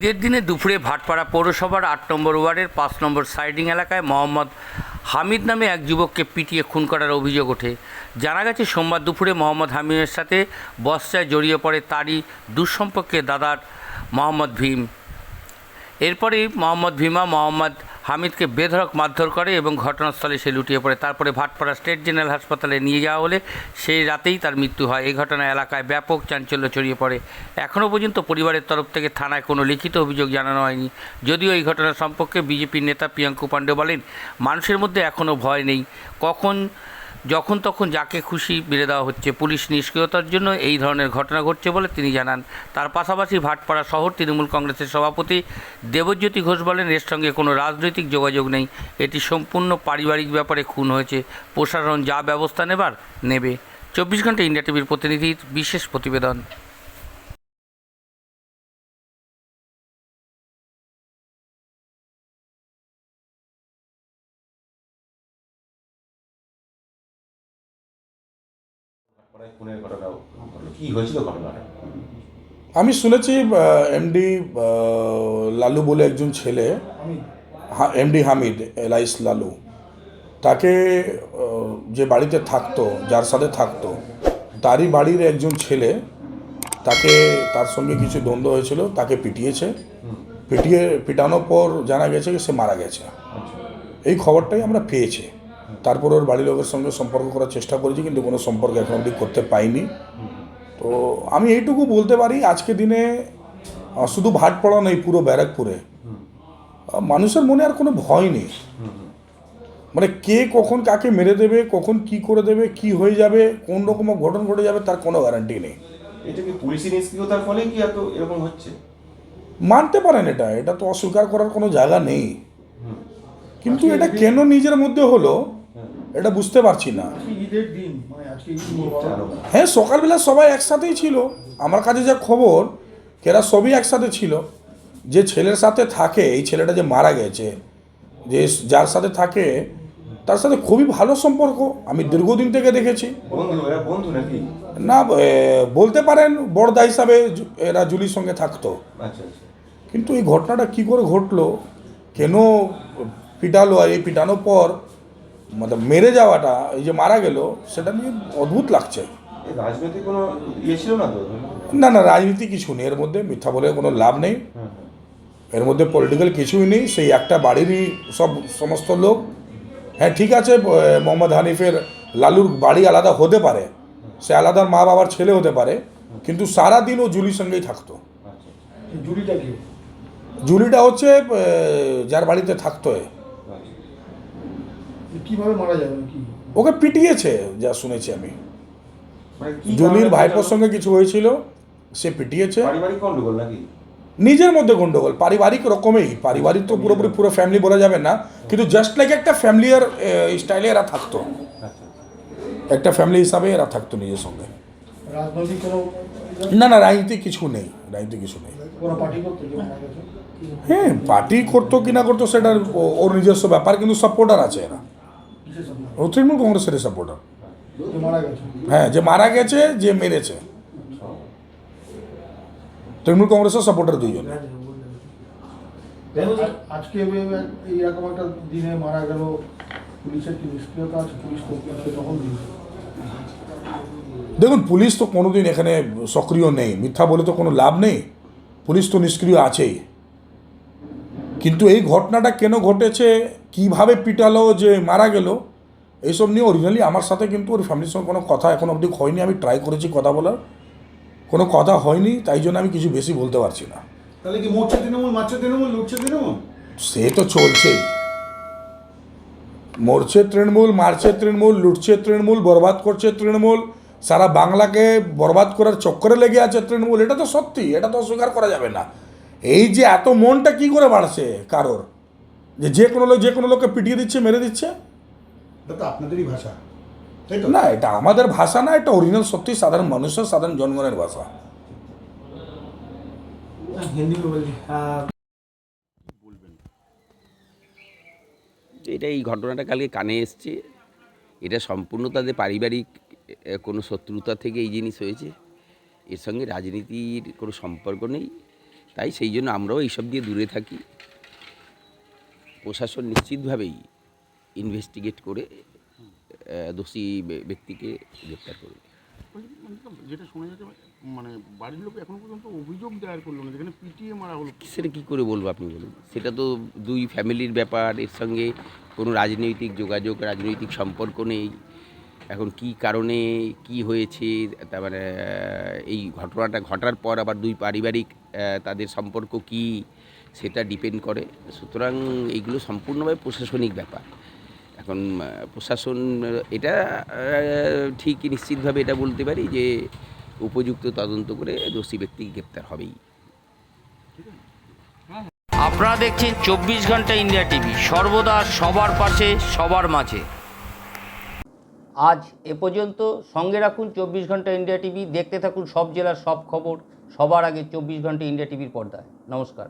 ঈদের দিনে দুপুরে ভাটপাড়া পৌরসভার আট নম্বর ওয়ার্ডের পাঁচ নম্বর সাইডিং এলাকায় মোহাম্মদ হামিদ নামে এক যুবককে পিটিয়ে খুন করার অভিযোগ ওঠে। জানা গেছে, সোমবার দুপুরে মোহাম্মদ হামিদের সাথে বস্তায় জড়িয়ে পড়ে তারই দুঃসম্পর্কে দাদার মোহাম্মদ ভীম। এরপরেই মোহাম্মদ ভীমা, মোহাম্মদ হামিদকে বেধরক মারধর করে এবং ঘটনাস্থলে সে লুটিয়ে পড়ে। তারপরে ভাটপাড়া স্টেট জেনারেল হাসপাতালে নিয়ে যাওয়া হলে সেই রাতেই তার মৃত্যু হয়। এই ঘটনা এলাকায় ব্যাপক চাঞ্চল্য ছড়িয়ে পড়ে। এখনও পর্যন্ত পরিবারের তরফ থেকে থানায় কোনো লিখিত অভিযোগ জানানো হয়নি। যদিও এই ঘটনা সম্পর্কে বিজেপির নেতা প্রিয়াঙ্কু পাণ্ডে বলেন, মানুষের মধ্যে এখনও ভয় নেই। কখন যখন তখন যাকে খুশি বেড়ে দেওয়া হচ্ছে। পুলিশ নিষ্ক্রিয়তার জন্য এই ধরনের ঘটনা ঘটছে বলে তিনি জানান। তার পাশাপাশি ভাটপাড়া শহর তৃণমূল কংগ্রেসের সভাপতি দেবজ্যোতি ঘোষ বলেন, এর সঙ্গে কোনো রাজনৈতিক যোগাযোগ নেই। এটি সম্পূর্ণ পারিবারিক ব্যাপারে খুন হয়েছে। প্রশাসন যা ব্যবস্থা নেবার নেবে। চব্বিশ ঘণ্টা ইন্ডিয়া টিভির প্রতিনিধির বিশেষ প্রতিবেদন। আমি শুনেছি এমডি লালু বলে একজন ছেলে এমডি হামিদ এলাইস লালু তাকে যে বাড়িতে থাকতো যার সাথে থাকতো তারই বাড়ির একজন ছেলে তাকে তার সঙ্গে কিছু দ্বন্দ্ব হয়েছিল তাকে পিটিয়েছে। পিটিয়ে পিটানোর পর জানা গেছে যে সে মারা গেছে। এই খবরটাই আমরা পেয়েছি। তারপর ওর বাড়ির লোকের সঙ্গে সম্পর্ক করার চেষ্টা করেছি কিন্তু কোনো সম্পর্ক এখন অবধি করতে পাইনি। তো আমি এইটুকু বলতে পারি আজকে দিনে শুধু ভাটপড়া নেই পুরো ব্যারাকপুরে মানুষের মনে আর কোনো ভয় নেই। মানে কে কখন কাকে মেরে দেবে কখন কি করে দেবে কি হয়ে যাবে কোন রকম ঘটন ঘটে যাবে তার কোনো গ্যারান্টি নেই। এটা কি পুলিশি নিষ্ক্রিয়তার ফলে কি এত এরকম হচ্ছে? মানতে পারেন এটা এটা তো অস্বীকার করার কোনো জায়গা নেই। কিন্তু এটা কেন নিজের মধ্যে হলো? এটা বুঝতে পারছি না। মানে। হ্যাঁ সকালবেলা সবাই একসাথেই ছিল। আমার কাছে যা খবর এরা সবই একসাথে ছিল। যে ছেলের সাথে থাকে এই ছেলেটা যে মারা গেছে যে যার সাথে থাকে তার সাথে খুবই ভালো সম্পর্ক। আমি দীর্ঘদিন থেকে দেখেছি। বন্ধু এরা বন্ধু নাকি? না বলতে পারেন বড়দা হিসাবে এরা জুলির সঙ্গে থাকতো। আচ্ছা আচ্ছা। কিন্তু এই ঘটনাটা কি করে ঘটলো কেন পিটালো আর এই পিটানোর পর মানে মেরে যাওয়াটা এই যে মারা গেল সেটা নিয়ে অদ্ভুত লাগছে এই রাজনৈতিক কোনো ইয়ে ছিল না তো না না রাজনীতি কিছু নেই এর মধ্যে মিথ্যা বলে কোনো লাভ নেই এর মধ্যে পলিটিক্যাল কিছুই নেই সেই একটা বাড়িরই সব সমস্ত লোক হ্যাঁ ঠিক আছে মোহাম্মদ হানিফের লালুর বাড়ি আলাদা হতে পারে সে আলাদা মা বাবার ছেলে হতে পারে কিন্তু সারাদিন ও জুলির সঙ্গেই থাকতো জুড়িটা কি জুলিটা হচ্ছে যার বাড়িতে থাকতো। কীভাবে মারা যাবে কি? ওকে পিটিয়েছে যা শুনেছি আমি। মানে জুলির কারণে ভাইপোর সঙ্গে কিছু হয়েছিল সে পিটিয়েছে। পারিবারিক গন্ডগোল নাকি? নিজের মধ্যে গন্ডগোল পারিবারিক রকমেই। পারিবারিক তো পুরোপুরি পুরো ফ্যামিলি বলা যাবে না কিন্তু জাস্ট লাইক একটা ফ্যামিলিয়ার স্টাইলে এরা থাকতো। আচ্ছা একটা ফ্যামিলি হিসাবে এরা থাকতো নিজের সঙ্গে। না না রাজনীতি কিছু নেই রাজনীতি কিছু নেই। হ্যাঁ পার্টি করতো কি না করতো সেটা ও- ওর নিজস্ব ব্যাপার কিন্তু সাপোর্টার আছে এরা। ও তৃণমূল কংগ্রেসের সাপোর্টার হ্যাঁ যে মারা গেছে যে মেরেছে। তৃণমূল কংগ্রেসের সাপোর্টার দুইজন। আজকে এইরকম একটা দিনে মারা গেল পুলিশের কি নিষ্ক্রিয়তা আছে? পুলিশ তখন দেখুন পুলিশ তো কোনোদিন এখানে সক্রিয় নেই। মিথ্যা বলে তো কোনো লাভ নেই। পুলিশ তো নিষ্ক্রিয় আছেই। কিন্তু এই ঘটনাটা কেন ঘটেছে? কীভাবে পিটালো যে মারা গেল? এইসব নিয়ে অরিজিনালি আমার সাথে কিন্তু ওর ফ্যামিলির সঙ্গে কোনো কথা এখন অবধি হয়নি। আমি ট্রাই করেছি কথা বলার। কোনো কথা হয়নি তাই জন্য আমি কিছু বেশি বলতে পারছি না। তাহলে কি মরছে তৃণমূল মারছে তৃণমূল লুটছে তৃণমূল? সে তো চলছেই মরছে তৃণমূল মারছে তৃণমূল লুটছে তৃণমূল বরবাদ করছে তৃণমূল সারা বাংলাকে বরবাদ করার চক্করে লেগে আছে তৃণমূল। এটা তো সত্যি এটা তো অস্বীকার করা যাবে না। এই যে এত মনটা কি করে বাড়ছে কারোর? যে যে কোনো লোক যে কোনো লোককে পিটিয়ে দিচ্ছে মেরে দিচ্ছে? এটা তো আপনাদেরই ভাষা। তাই তো? না এটা আমাদের ভাষা না এটা অরিজিনাল সত্যি সাধারণ মানুষের সাধারণ জনগণের ভাষা। হিন্দি এটা এই ঘটনাটা কালকে কানে এসছে এটা সম্পূর্ণ তাদের পারিবারিক কোনো শত্রুতা থেকে এই জিনিস হয়েছে। এর সঙ্গে রাজনীতির কোনো সম্পর্ক নেই তাই সেই জন্য আমরাও এইসব দিয়ে দূরে থাকি। প্রশাসন নিশ্চিতভাবেই ইনভেস্টিগেট করে দোষী ব্যক্তিকে গ্রেপ্তার করবে মানে যেটা শোনা যাচ্ছে মানে বাড়ির লোক এখনও পর্যন্ত অভিযোগ দায়ের করল না যেখানে পিটিয়ে মারা হলো। সেটা কী করে বলব আপনি বলুন? সেটা তো দুই ফ্যামিলির ব্যাপার এর সঙ্গে কোনো রাজনৈতিক যোগাযোগ রাজনৈতিক সম্পর্ক নেই। এখন কি কারণে কি হয়েছে তার মানে এই ঘটনাটা ঘটার পর আবার দুই পারিবারিক তাদের সম্পর্ক কি সেটা ডিপেন্ড করে। সুতরাং এইগুলো সম্পূর্ণভাবে প্রশাসনিক ব্যাপার। এখন প্রশাসন এটা ঠিক নিশ্চিতভাবে এটা বলতে পারি যে উপযুক্ত তদন্ত করে দোষী ব্যক্তি গ্রেপ্তার হবেই। আপনারা দেখছেন চব্বিশ ঘণ্টা ইন্ডিয়া টিভি সর্বদা সবার পাশে সবার মাঝে। আজ এ পর্যন্ত সঙ্গে রাখুন চব্বিশ ঘণ্টা ইন্ডিয়া টিভি দেখতে থাকুন সব জেলার সব খবর সবার আগে চব্বিশ ঘণ্টা ইন্ডিয়া টিভির পর্দায়। নমস্কার।